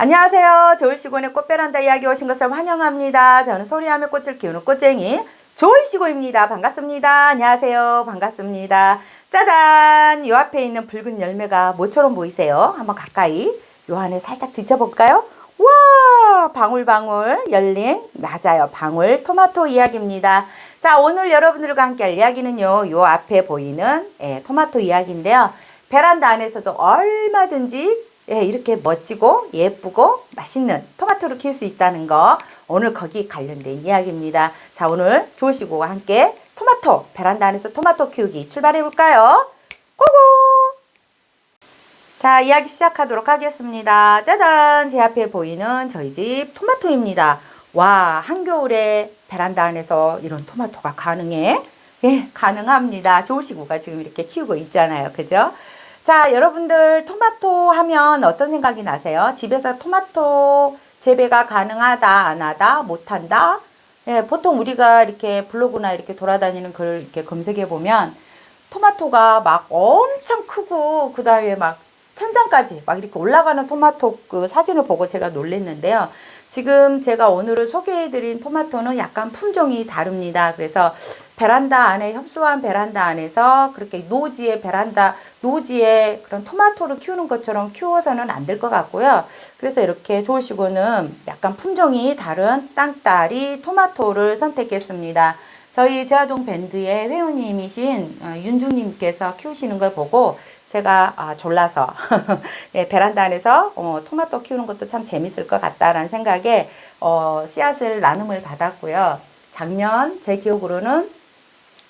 안녕하세요. 좋을시고의 꽃베란다 이야기 오신 것을 환영합니다. 저는 소리하며 꽃을 키우는 꽃쟁이 좋을시고입니다. 반갑습니다. 안녕하세요. 반갑습니다. 짜잔! 요 앞에 있는 붉은 열매가 뭐처럼 보이세요? 한번 가까이 요 안에 살짝 뒤쳐볼까요? 와! 방울방울 열린 맞아요. 방울 토마토 이야기입니다. 자, 오늘 여러분들과 함께 할 이야기는요. 요 앞에 보이는 예, 토마토 이야기인데요. 베란다 안에서도 얼마든지 예, 이렇게 멋지고 예쁘고 맛있는 토마토를 키울 수 있다는 거 오늘 거기 관련된 이야기입니다. 자 오늘 조시고와 함께 토마토 베란다 안에서 토마토 키우기 출발해 볼까요? 고고! 자 이야기 시작하도록 하겠습니다. 짜잔 제 앞에 보이는 저희 집 토마토입니다. 와 한겨울에 베란다 안에서 이런 토마토가 가능해? 예 가능합니다. 조시고가 지금 이렇게 키우고 있잖아요. 그죠? 자, 여러분들 토마토 하면 어떤 생각이 나세요? 집에서 토마토 재배가 가능하다, 안 하다, 못 한다? 예, 보통 우리가 이렇게 블로그나 이렇게 돌아다니는 글 이렇게 검색해 보면 토마토가 막 엄청 크고 그 다음에 막 천장까지 막 이렇게 올라가는 토마토 그 사진을 보고 제가 놀랬는데요. 지금 제가 오늘은 소개해드린 토마토는 약간 품종이 다릅니다. 그래서 베란다 안에 협소한 베란다 안에서 그렇게 노지에 베란다 노지에 그런 토마토를 키우는 것처럼 키워서는 안 될 것 같고요. 그래서 이렇게 좋으시고는 약간 품종이 다른 땅따리 토마토를 선택했습니다. 저희 제아동 밴드의 회원님이신 어, 윤중님께서 키우시는 걸 보고 제가 아, 졸라서 예, 베란다 안에서 어, 토마토 키우는 것도 참 재밌을 것 같다라는 생각에 어, 씨앗을 나눔을 받았고요. 작년 제 기억으로는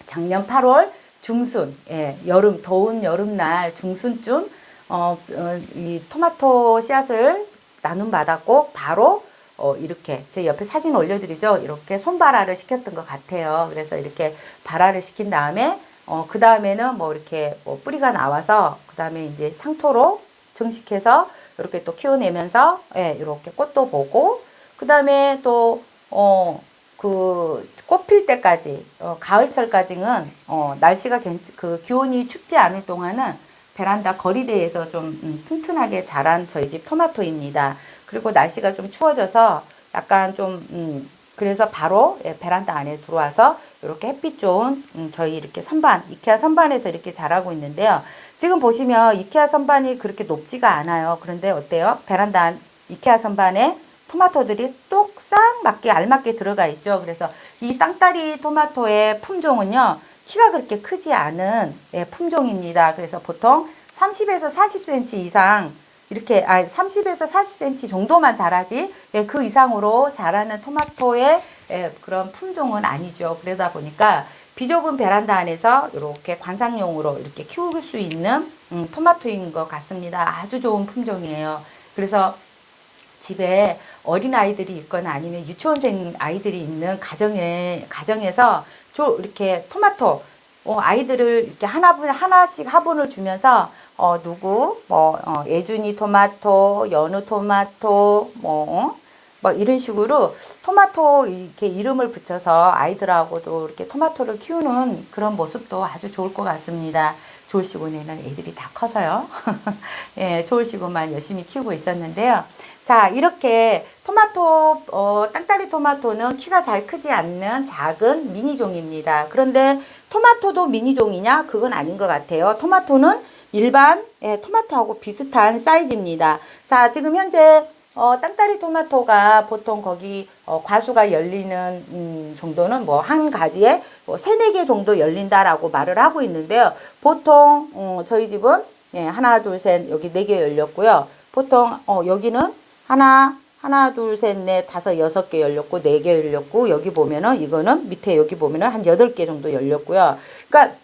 작년 8월 중순, 예, 여름 더운 여름날 중순쯤 어, 어, 이 토마토 씨앗을 나눔 받았고 바로 어, 이렇게 제 옆에 사진 올려드리죠. 이렇게 손발화를 시켰던 것 같아요. 그래서 이렇게 발화를 시킨 다음에 어, 그 다음에는 뭐 이렇게 뭐 뿌리가 나와서 그 다음에 이제 상토로 정식해서 이렇게 또 키워내면서 예, 이렇게 꽃도 보고 그 다음에 또 어, 그 꽃필 때까지 어, 가을철까지는 어, 날씨가 괜, 그 기온이 춥지 않을 동안은 베란다 거리대에서 좀 음, 튼튼하게 자란 저희 집 토마토입니다. 그리고 날씨가 좀 추워져서 약간 좀 음, 그래서 바로 예, 베란다 안에 들어와서 이렇게 햇빛 좋은 음, 저희 이렇게 선반 이케아 선반에서 이렇게 자라고 있는데요. 지금 보시면 이케아 선반이 그렇게 높지가 않아요. 그런데 어때요? 베란다 안 이케아 선반에 토마토들이 똑싹 맞게 알맞게 들어가 있죠. 그래서 이 땅따리 토마토의 품종은요. 키가 그렇게 크지 않은 예, 품종입니다. 그래서 보통 30에서 40cm 이상 이렇게 아 30에서 40cm 정도만 자라지 예, 그 이상으로 자라는 토마토의 예, 그런 품종은 아니죠. 그러다 보니까 비좁은 베란다 안에서 이렇게 관상용으로 이렇게 키울 수 있는 음, 토마토인 것 같습니다. 아주 좋은 품종이에요. 그래서 집에 어린 아이들이 있거나 아니면 유치원생 아이들이 있는 가정에 가정에서 저 이렇게 토마토 어, 아이들을 이렇게 하나 하나씩 화분을 주면서 어, 누구 뭐 어, 예준이 토마토, 연우 토마토 뭐 어? 뭐 이런 식으로 토마토 이렇게 이름을 붙여서 아이들하고도 이렇게 토마토를 키우는 그런 모습도 아주 좋을 것 같습니다. 좋을시고에는 애들이 다 커서요. 예, 좋을시고만 열심히 키우고 있었는데요. 자, 이렇게 토마토, 어, 땅따리 토마토는 키가 잘 크지 않는 작은 미니종입니다. 그런데 토마토도 미니종이냐? 그건 아닌 것 같아요. 토마토는 일반 예, 토마토하고 비슷한 사이즈입니다. 자, 지금 현재 어, 땅따리 토마토가 보통 거기 어, 과수가 열리는 음, 정도는 뭐 한 가지에 뭐 세네 개 정도 열린다라고 말을 하고 있는데요. 보통 어, 저희 집은 예, 하나 둘 셋 여기 네개 열렸고요. 보통 어, 여기는 하나 하나 둘 셋 넷 다섯 여섯 개 열렸고 네 개 열렸고 여기 보면은 이거는 밑에 여기 보면은 한 여덟 개 정도 열렸고요. 그러니까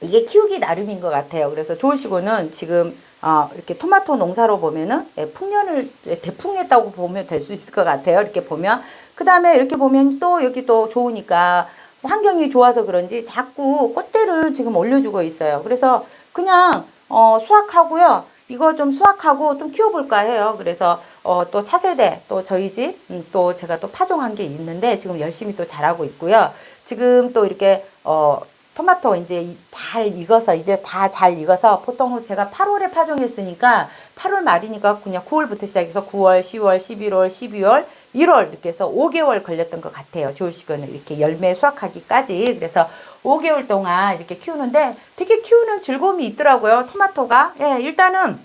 이게 키우기 나름인 것 같아요. 그래서 좋으시고는 지금 어, 이렇게 토마토 농사로 보면은 예, 풍년을 예, 대풍했다고 보면 될 수 있을 것 같아요. 이렇게 보면 그 다음에 이렇게 보면 또 여기 또 좋으니까 환경이 좋아서 그런지 자꾸 꽃대를 지금 올려주고 있어요. 그래서 그냥 어, 수확하고요. 이거 좀 수확하고 좀 키워볼까 해요. 그래서 어, 또 차세대 또 저희 집또 음, 제가 또 파종한 게 있는데 지금 열심히 또 자라고 있고요. 지금 또 이렇게 어, 토마토 이제 잘 익어서 이제 다 잘 익어서 보통 제가 8월에 파종했으니까 8월 말이니까 그냥 9월부터 시작해서 9월, 10월, 11월, 12월, 1월 이렇게 해서 5개월 걸렸던 것 같아요. 조울식은 이렇게 열매 수확하기까지. 그래서 5개월 동안 이렇게 키우는데 되게 키우는 즐거움이 있더라고요. 토마토가. 예, 일단은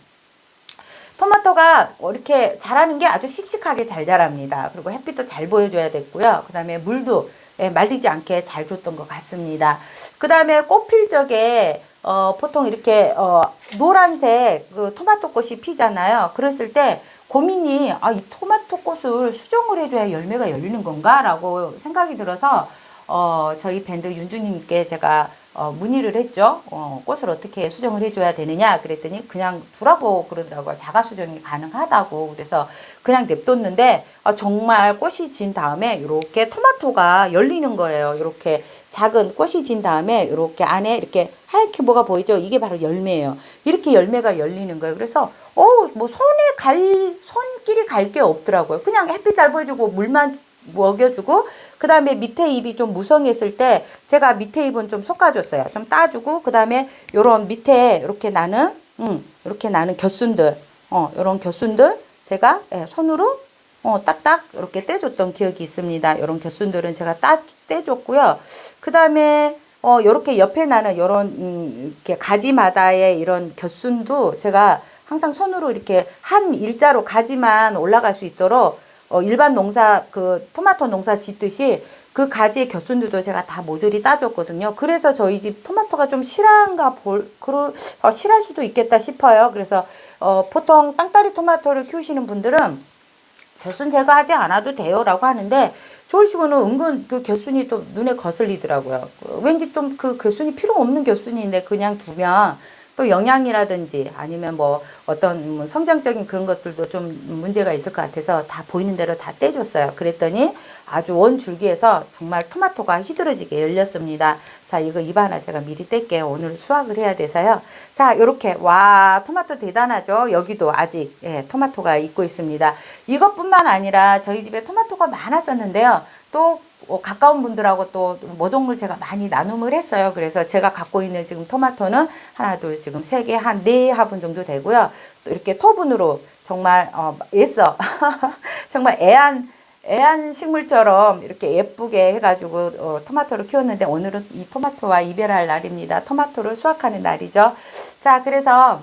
토마토가 이렇게 자라는 게 아주 씩씩하게 잘 자랍니다. 그리고 햇빛도 잘 보여줘야 됐고요. 그 다음에 물도 예, 말리지 않게 잘 줬던 것 같습니다. 그 다음에 꽃필 적에 어, 보통 이렇게 어, 노란색 그 토마토 꽃이 피잖아요. 그랬을 때 고민이 아, 이 토마토 꽃을 수정을 해줘야 열매가 열리는 건가 라고 생각이 들어서 어, 저희 밴드 윤주님께 제가 어, 문의를 했죠. 어, 꽃을 어떻게 수정을 해줘야 되느냐 그랬더니 그냥 두라고 그러더라고요. 자가 수정이 가능하다고 그래서 그냥 냅뒀는데 어, 정말 꽃이 진 다음에 이렇게 토마토가 열리는 거예요. 이렇게 작은 꽃이 진 다음에 이렇게 안에 이렇게 하얗게 뭐가 보이죠? 이게 바로 열매예요. 이렇게 열매가 열리는 거예요. 그래서 어뭐 손에 갈 손길이 갈 게 없더라고요. 그냥 햇빛 잘 보여주고 물만 먹여주고 그 다음에 밑에 잎이 좀 무성했을 때 제가 밑에 잎은 좀 솎아줬어요. 좀 따주고 그 다음에 요런 밑에 이렇게 나는 음 이렇게 나는 곁순들 어 요런 곁순들 제가 예, 손으로 어 딱딱 이렇게 떼줬던 기억이 있습니다. 요런 곁순들은 제가 따 떼줬고요. 그 다음에 어 요렇게 옆에 나는 요런 음 이렇게 가지마다의 이런 곁순도 제가 항상 손으로 이렇게 한 일자로 가지만 올라갈 수 있도록 어, 일반 농사 그 토마토 농사 짓듯이 그 가지의 곁순들도 제가 다 모조리 따줬거든요. 그래서 저희 집 토마토가 좀 실한가 볼 그럴 어, 실할 수도 있겠다 싶어요. 그래서 어, 보통 땅따리 토마토를 키우시는 분들은 곁순 제거하지 않아도 돼요 라고 하는데 조울시고는 은근 그 곁순이 또 눈에 거슬리더라고요. 어, 왠지 좀그 곁순이 필요 없는 곁순인데 그냥 두면 또 영양이라든지 아니면 뭐 어떤 뭐 성장적인 그런 것들도 좀 문제가 있을 것 같아서 다 보이는 대로 다 떼줬어요. 그랬더니 아주 원 줄기에서 정말 토마토가 휘두러지게 열렸습니다. 자, 이거 입 하나 제가 미리 뗄게요. 오늘 수확을 해야 돼서요. 자, 요렇게 와 토마토 대단하죠. 여기도 아직 예, 토마토가 있고 있습니다. 이것뿐만 아니라 저희 집에 토마토가 많았었는데요. 또 어, 가까운 분들하고 또 모종을 제가 많이 나눔을 했어요. 그래서 제가 갖고 있는 지금 토마토는 하나, 둘, 지금 세 개, 한 네 화분 정도 되고요. 또 이렇게 토분으로 정말, 어, 애써. 정말 애한, 애한 식물처럼 이렇게 예쁘게 해가지고 어, 토마토를 키웠는데 오늘은 이 토마토와 이별할 날입니다. 토마토를 수확하는 날이죠. 자, 그래서,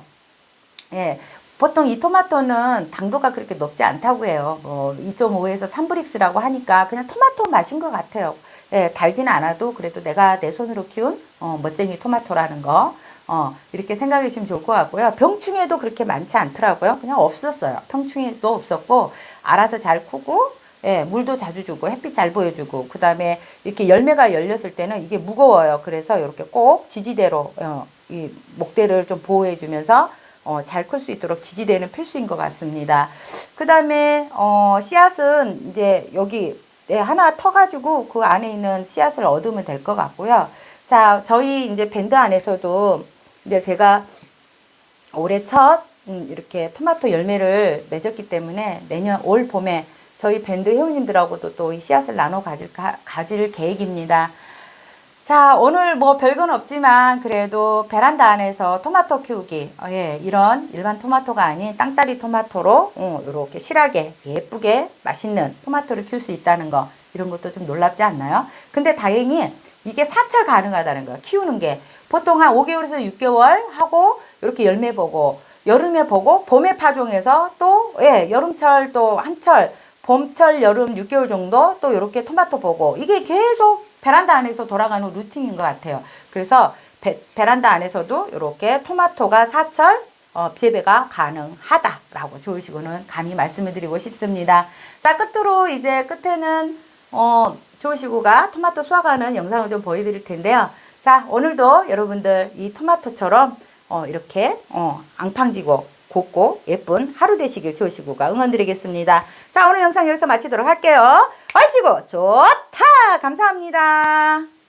예, 보통 이 토마토는 당도가 그렇게 높지 않다고 해요. 어, 2.5에서 3브릭스라고 하니까 그냥 토마토 맛인 것 같아요. 예, 달지는 않아도 그래도 내가 내 손으로 키운 어, 멋쟁이 토마토라는 거 어, 이렇게 생각해 주시면 좋을 것 같고요. 병충해도 그렇게 많지 않더라고요. 그냥 없었어요. 병충해도 없었고 알아서 잘 크고 예, 물도 자주 주고 햇빛 잘 보여주고 그 다음에 이렇게 열매가 열렸을 때는 이게 무거워요. 그래서 이렇게 꼭 지지대로 어, 이 목대를 좀 보호해 주면서 어, 잘 클 수 있도록 지지대는 필수인 것 같습니다. 그 다음에 어, 씨앗은 이제 여기 네, 하나 터가지고 그 안에 있는 씨앗을 얻으면 될 것 같고요. 자, 저희 이제 밴드 안에서도 이제 제가 올해 첫 음, 이렇게 토마토 열매를 맺었기 때문에 내년 올 봄에 저희 밴드 회원님들하고도 또 이 씨앗을 나눠 가질, 가질 계획입니다. 자, 오늘 뭐 별건 없지만 그래도 베란다 안에서 토마토 키우기. 어, 예, 이런 일반 토마토가 아닌 땅따리 토마토로 어, 이렇게 실하게 예쁘게 맛있는 토마토를 키울 수 있다는 거. 이런 것도 좀 놀랍지 않나요? 근데 다행히 이게 사철 가능하다는 거예요. 키우는 게. 보통 한 5개월에서 6개월 하고 이렇게 열매 보고 여름에 보고 봄에 파종해서 또 예, 여름철 또 한철 봄철 여름 6개월 정도 또 이렇게 토마토 보고 이게 계속 베란다 안에서 돌아가는 루틴인 것 같아요. 그래서 베, 베란다 안에서도 이렇게 토마토가 사철 어, 재배가 가능하다라고 좋으시고는 감히 말씀을 드리고 싶습니다. 자, 끝으로 이제 끝에는 어, 좋으시고가 토마토 수확하는 영상을 좀 보여드릴 텐데요. 자, 오늘도 여러분들 이 토마토처럼 어, 이렇게 어, 앙팡지고 곱고 예쁜 하루 되시길 좋으시고가 응원드리겠습니다. 자, 오늘 영상 여기서 마치도록 할게요. 얼씨구 좋다! 감사합니다.